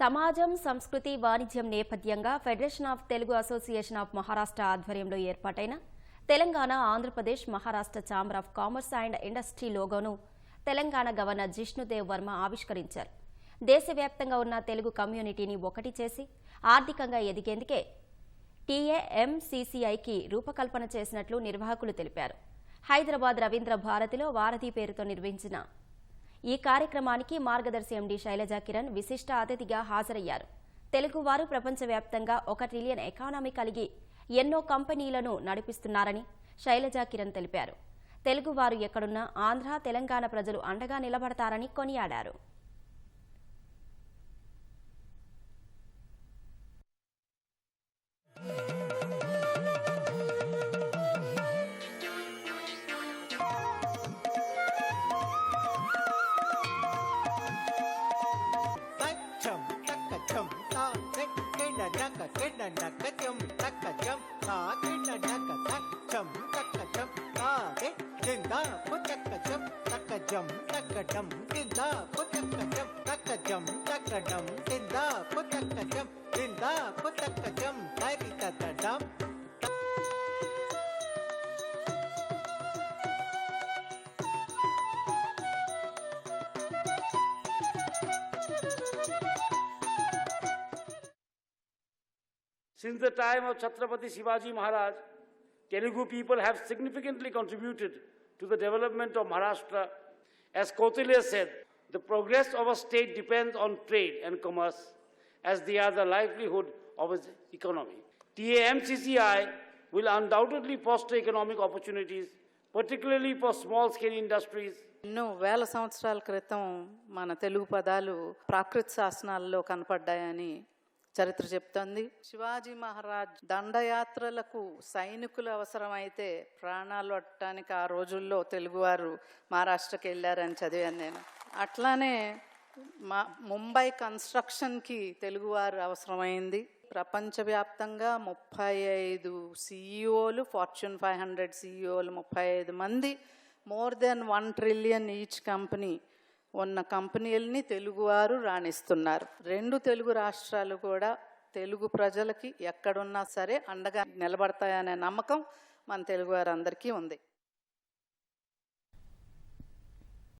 సమాజం సంస్కృతి వాణిజ్యం నేపథ్యంగా federation of Telugu association of Maharashtra ఆధ్వర్యంలో ఏర్పాటైన Telangana Andhra Pradesh Maharashtra chamber of commerce and industry లోగోను Telangana governor Jishnu Dev Varma ఆవిష్కరించారు. దేశవ్యాప్తంగా ఉన్న తెలుగు కమ్యూనిటీని ఒకటి చేసి ఆర్థికంగా ఎదిగేందుకే టీఏఎంసీసీఐకి రూపకల్పన చేసినట్లు నిర్వాహకులు తెలిపారు. హైదరాబాద్ రవీంద్ర భారతిలో వారధి పేరుతో నిర్వహించిన ఈ కార్యక్రమానికి మార్గదర్శి ఎండి శైలజా కిరణ్ విశిష్ట అతిథిగా హాజరయ్యారు. తెలుగువారు ప్రపంచవ్యాప్తంగా ఒక ట్రిలియన్ ఎకానమీ కలిగి ఎన్నో కంపెనీలను నడిపిస్తున్నారని శైలజా కిరణ్ తెలిపారు. తెలుగువారు ఎక్కడున్నా ఆంధ్ర తెలంగాణ ప్రజలు అండగా నిలబడతారని కొనియాడారు. తక్కచం తా కిండ నక్క కిండ నక్క చం తక్కచం తా కిండ నక్క తచ్చం తక్కచం తా కింద పుతక్కచం తక్కజం తక్కటం కింద పుతక్కచం తక్కజం తక్కటం కింద పుతక్కచం కింద పుతక్కచం Hari Since the time of Chhatrapati Shivaji Maharaj, Telugu people have significantly contributed to the development of Maharashtra. As Kautilya said, the progress of a state depends on trade and commerce, as they are the livelihood of its economy. TAMCCI will undoubtedly foster economic opportunities, particularly for small-scale industries ఎన్నో వేల సంవత్సరాల క్రితం మన తెలుగు పదాలు ప్రాకృత శాసనాల్లో కనపడ్డాయని చరిత్ర చెప్తోంది. శివాజీ మహారాజ్ దండయాత్రలకు సైనికులు అవసరమైతే ప్రాణాలు అట్టడానికి ఆ రోజుల్లో తెలుగువారు మహారాష్ట్రకి వెళ్ళారని చదివాను నేను. అట్లానే మా ముంబై కన్స్ట్రక్షన్కి తెలుగువారు అవసరమైంది. ప్రపంచవ్యాప్తంగా ముప్పై ఐదు సీఈఓలు ఫార్చ్యూన్ ఫైవ్ హండ్రెడ్ సీఈఓలు ముప్పై ఐదు మంది more than one trillion each company ఉన్న కంపెనీలని తెలుగువారు రాణిస్తున్నారు. రెండు తెలుగు రాష్ట్రాలు కూడా తెలుగు ప్రజలకి ఎక్కడున్నా సరే అండగా నిలబడతాయనే నమ్మకం మన తెలుగువారు అందరికీ ఉంది.